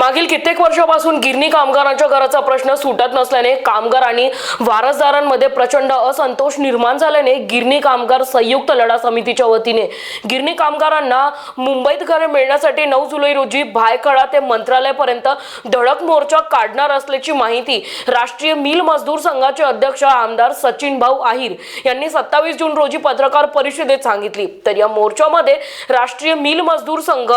मागील कित्येक वर्षापासून गिरणी कामगारांच्या घराचा प्रश्न सुटत नसल्याने कामगार आणि वारसदारांमध्ये प्रचंड असंतोष निर्माण झाल्याने गिरणी कामगार संयुक्त लढा समितीच्या वतीने गिरणी कामगारांना मुंबईत घरे मिळण्यासाठी नऊ जुलै रोजी भायखळा ते मंत्रालयापर्यंत धडक मोर्चा काढणार असल्याची माहिती राष्ट्रीय मिल मजदूर संघाचे अध्यक्ष आमदार सचिन भाऊ आहिर यांनी सत्तावीस जून रोजी पत्रकार परिषदेत सांगितली. तर या मोर्चामध्ये राष्ट्रीय मिल मजदूर संघ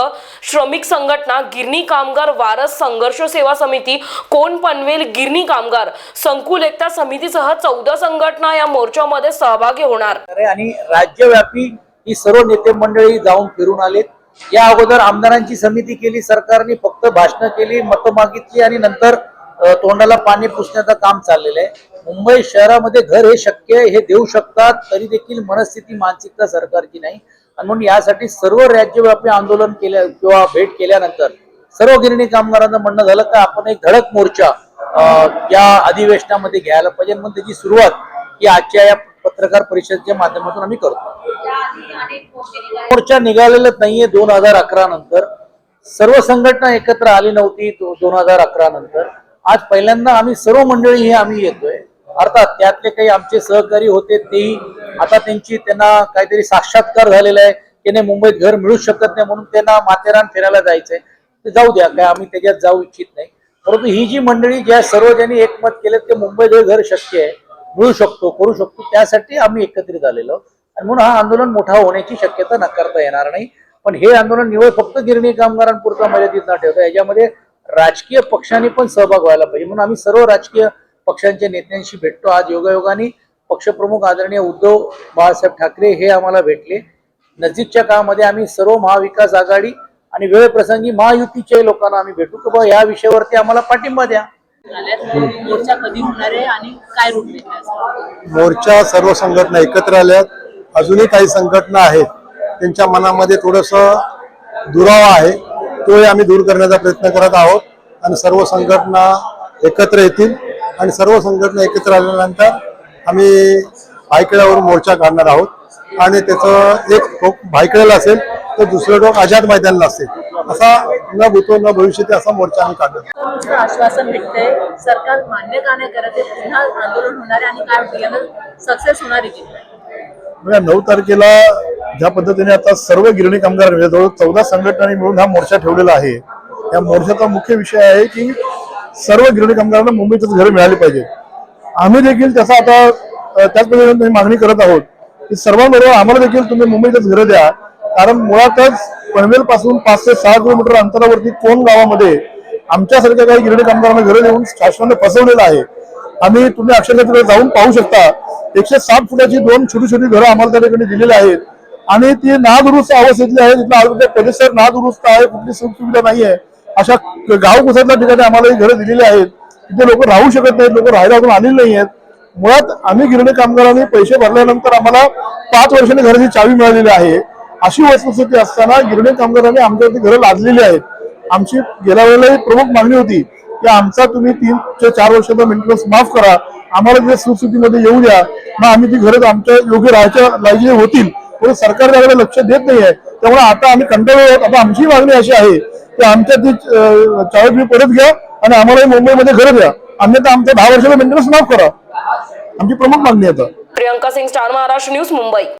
श्रमिक संघटना गिरणी कामगार भारत संघर्ष सेवा समिती कोण पनवेल गिरणी कामगार संकुल एकता समितीसह चौदा संघटना या मोर्चामध्ये सहभागी होणार. आणि राज्यव्यापी ही सर्व नेते मंडळी जाऊन फिरून आलेत. या अगोदर आमदारांची समिती केली सरकारने फक्त भाषणं केली मतं मागितली आणि नंतर तोंडाला पाणी पुसण्याचं काम चाललेलं आहे. मुंबई शहरामध्ये घर हे शक्य आहे हे देऊ शकतात तरी देखील मनस्थिती मानसिकता सरकारची नाही. आणि म्हणून यासाठी सर्व राज्यव्यापी आंदोलन केल्या किंवा भेट केल्यानंतर सर्व गिरणी कामगारांचं म्हणणं झालं तर आपण एक धडक मोर्चा या अधिवेशनामध्ये घ्यायला पाहिजे म्हणून त्याची सुरुवात ही आजच्या या पत्रकार परिषदेच्या माध्यमातून आम्ही करतो. मोर्चा निघालेलाच नाहीये दोन हजार अकरा नंतर. सर्व संघटना एकत्र आली नव्हती दोन हजार अकरा नंतर. आज पहिल्यांदा आम्ही सर्व मंडळी हे आम्ही येतोय. अर्थात त्यातले काही आमचे सहकारी होते तेही आता त्यांची त्यांना काहीतरी साक्षात्कार झालेला आहे. की नाही मुंबईत घर मिळू शकत नाही म्हणून त्यांना माथेरान फिरायला जायचंय. ते जाऊ द्या काय आम्ही त्याच्यात जाऊ इच्छित नाही. परंतु ही जी मंडळी ज्या सर्व ज्यांनी एकमत केलं ते मुंबईत घर शक्य आहे मिळू शकतो करू शकतो त्यासाठी आम्ही एकत्रित आलेलो. आणि म्हणून हा आंदोलन मोठा होण्याची शक्यता नकारता येणार नाही. पण हे आंदोलन निवड फक्त गिरणी कामगारांपुरता मर्यादित न ठेवता याच्यामध्ये राजकीय पक्षांनी पण सहभाग व्हायला पाहिजे. म्हणून आम्ही सर्व राजकीय पक्षांच्या नेत्यांशी भेटतो. आज योगायोगाने पक्षप्रमुख आदरणीय उद्धव बाळासाहेब ठाकरे हे आम्हाला भेटले. नजीकच्या काळामध्ये आम्ही सर्व महाविकास आघाडी आणि वेळप्रसंगी महायुतीच्या लोकांना आम्ही भेटू की बा या विषयावरती आम्हाला पाठिंबा द्या. मोर्चा कधी होणार आहे आणि काय रूप घेतलं असं? मोर्चा सर्व संघटना एकत्र आल्यात. अजूनही काही संघटना आहेत. त्यांच्या मनामध्ये थोडस दुरावा आहे. तोही आम्ही दूर करण्याचा प्रयत्न करत आहोत. आणि सर्व संघटना एकत्र येतील. आणि सर्व संघटना एकत्र आल्यानंतर आम्ही भायखेड्यावरून मोर्चा काढणार आहोत. आणि त्याचं एक भायखेड्याला असेल तर दुसरं टोक आझाद मैदानला असेल असा न भूतो न भविष्यती असा मोर्चा आम्ही तुमचं आश्वासन भेटतंय. सरकार मान्य का नाही करत पुन्हा आंदोलन होणार आहे आणि काय सक्सेस होणार? म्हणजे नऊ तारखेला ज्या पद्धतीने आता सर्व गिरणी कामगार म्हणजे जवळ चौदा संघटनांनी मिळून हा मोर्चा ठेवलेला आहे या मोर्चाचा मुख्य विषय आहे की सर्व गिरणी कामगारांना मुंबईतच घर मिळाली पाहिजे आम्ही देखील त्याचा आता त्याच पद्धतीने मागणी करत आहोत की सर्वांबरोबर आम्हाला देखील तुम्ही मुंबईतच घरं द्या. कारण मुळातच पनवेल पासून पाच ते सहा किलोमीटर अंतरावरती कोण गावामध्ये आमच्यासारख्या काही गिरणी कामगारांना घरं देऊन शासनाने फसवलेलं आहे. आम्ही तुम्ही अक्षरशः तिकडे जाऊन पाहू शकता. एकशे साठ फुटाची दोन छोटी छोटी घरं आम्हाला त्या ठिकाणी दिलेली आहेत. आणि ती नादुरुस्त अवस्थेतली आहे. तिथला आरोग्य परिसर नादुरुस्त आहे. कुठली सुख सुविधा नाही आहे अशा गाव कुसातल्या ठिकाणी आम्हाला ही घरं दिलेली आहेत. तिथे लोक राहू शकत नाहीत. लोक राहायला अजून आलेली नाही आहेत मुळात आम्ही गिरणी कामगारांनी पैसे भरल्यानंतर आम्हाला पाच वर्षांनी घराची चावी मिळालेली आहे. अशी वस्तुस्थिती असताना गिरणी कामगारांनी आमच्यावरती घरं लादलेली आहेत. आमची गेल्या वेळेला ही प्रमुख मागणी होती की आमचा तुम्ही तीन ते चार वर्षाचा मेंटेनन्स माफ करा. आम्हाला त्या सुस्थितीमध्ये येऊ द्या. मग आम्ही ती घरं आमच्या योग्य राहायच्या लायकी होतील. म्हणून सरकार त्याकडे लक्ष देत नाहीये. त्यामुळे आता आम्ही कंटाळलो आहोत. आता आमची मागणी अशी आहे की आमच्या ती चाळीस तुम्ही परत घ्या आणि आम्हाला मुंबईमध्ये घरं द्या. अन्यथा आमच्या दहा वर्षाचा मेंटेनन्स माफ करा. आमची प्रमुख मागणी आहे आता. Priyanka Singh star Maharashtra news Mumbai.